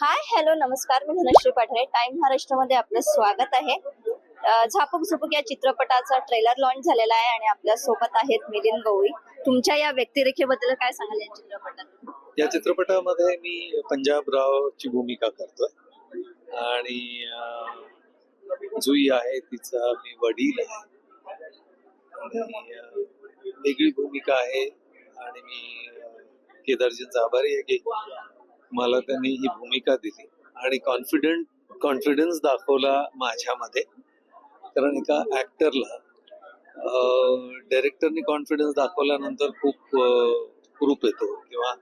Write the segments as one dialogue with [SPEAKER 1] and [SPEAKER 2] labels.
[SPEAKER 1] Hi hello नमस्कार. मी Dhanashree पाठरे. Time महाराष्ट्रामध्ये आपलं स्वागत आहे. झापूक झापक या चित्रपटाचा ट्रेलर लॉन्च झालेला आहे आणि आपल्यासोबत आहेत मिलिंद गवळी. तुमच्या या व्यक्तिरेखेबद्दल काय सांगाल या चित्रपटात?
[SPEAKER 2] या चित्रपटामध्ये मी पंजाबरावची भूमिका करतोय. आणि जुई आहे तिचा मी वडील आहे. वेगळी भूमिका आहे. आणि मी केदारजींचा आभारी आहे. की मला त्यांनी ही भूमिका दिली आणि कॉन्फिडंट कॉन्फिडन्स दाखवला माझ्यामध्ये. कारण एका ऍक्टरला डायरेक्टरनी कॉन्फिडन्स दाखवल्यानंतर खूप ग्रुप येतो किंवा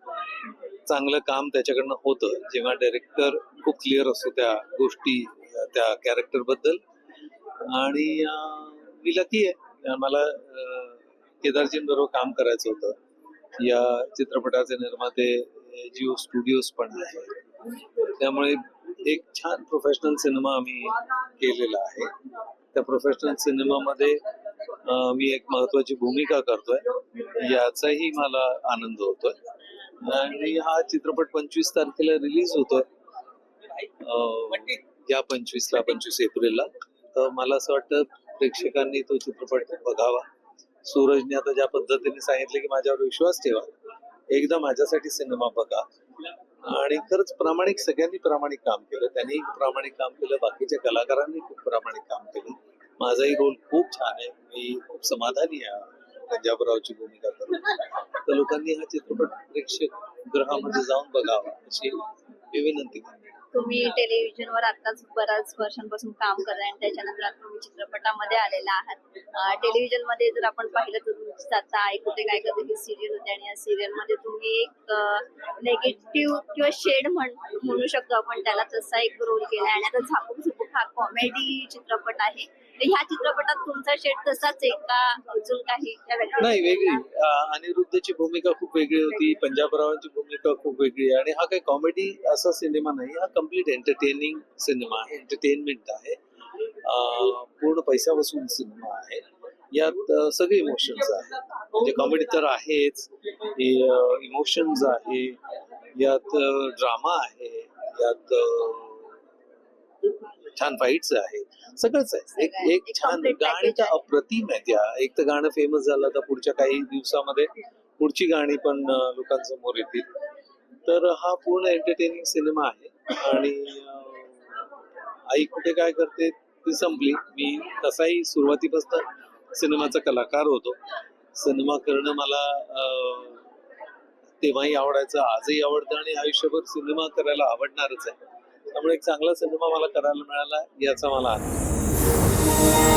[SPEAKER 2] चांगलं काम त्याच्याकडनं होतं. जेव्हा डायरेक्टर खूप क्लिअर असतो त्या गोष्टी त्या कॅरेक्टरबद्दल. आणि मी लकी आहे. मला केदारजींबरोबर काम करायचं होतं. या चित्रपटाचे निर्माते जिओ स्टुडिओज पण आहे त्यामुळे एक छान प्रोफेशनल सिनेमा आम्ही केलेला आहे. त्या प्रोफेशनल सिनेमामध्ये मी एक महत्वाची भूमिका करतोय. याचाही मला आनंद होतोय. आणि हा चित्रपट पंचवीस तारखेला रिलीज होतोय. अं, या पंचवीसला पंचवीस एप्रिलला. तर मला असं वाटतं प्रेक्षकांनी तो चित्रपट बघावा. सूरजने आता ज्या पद्धतीने सांगितलं की माझ्यावर विश्वास ठेवा. एकदा माझ्यासाठी सिनेमा बघा. आणि खरंच प्रामाणिक सगळ्यांनी प्रामाणिक काम केलं. त्यांनी प्रामाणिक काम केलं. बाकीच्या कलाकारांनी खूप प्रामाणिक काम केलं. माझाही रोल खूप छान आहे. मी खूप समाधानी आहे. पंजाबरावची भूमिका करून. तर लोकांनी हा चित्रपट प्रेक्षक गृहामध्ये जाऊन बघावा अशी मी विनंती करतो.
[SPEAKER 1] तुम्ही टेलिव्हिजनवर आताच बऱ्याच वर्षांपासून काम करताय आणि त्याच्यानंतर आता तुम्ही चित्रपटामध्ये आलेला आहात. टेलिव्हिजनमध्ये जर आपण पाहिलं तर तुमची आता आई कुठे काय करते ही सिरियल होती आणि या सिरियलमध्ये तुम्ही एक नेगेटिव्ह किंवा शेड म्हण म्हणू शकतो आपण. त्याला तसा एक रोल केला आणि आता झापूक झुपूक हा कॉमेडी चित्रपट आहे. म्हणजे ह्या चित्रपटात तुमचा शेट तसाच आहे का अजून काही
[SPEAKER 2] नाही वेगळी. अनिरुद्धची भूमिका खूप वेगळी होती पंजाबरावांची भूमिका खूप वेगळी आहे. आणि हा काही कॉमेडी असा सिनेमा नाही हा कंप्लीट एंटरटेनिंग सिनेमा आहे एंटरटेनमेंट आहे. पूर्ण पैसा वसूल सिनेमा आहे. यात सगळे इमोशन्स आहेत. म्हणजे कॉमेडी तर आहेच इमोशन्स आहे. यात ड्रामा आहे. यात छान फाईट्स आहेत सगळंच आहे. एक
[SPEAKER 1] आहे.
[SPEAKER 2] एक छान गाणी तर
[SPEAKER 1] आहे.
[SPEAKER 2] अप्रतिम आहे त्या एक तर गाणं फेमस झालं तर पुढच्या काही दिवसामध्ये. पुढची गाणी पण लोकांसमोर येतील. तर हा पूर्ण एंटरटेनिंग सिनेमा आहे. आणि आई कुठे काय करते ती संपली. मी तसाही सुरुवातीपासून सिनेमाचा कलाकार होतो. सिनेमा करणं मला तेव्हाही आवडायचं आजही आवडतं आणि आयुष्यभर सिनेमा करायला आवडणारच आहे. त्यामुळे एक चांगला सिनेमा मला करायला मिळाला याचा मला आनंद.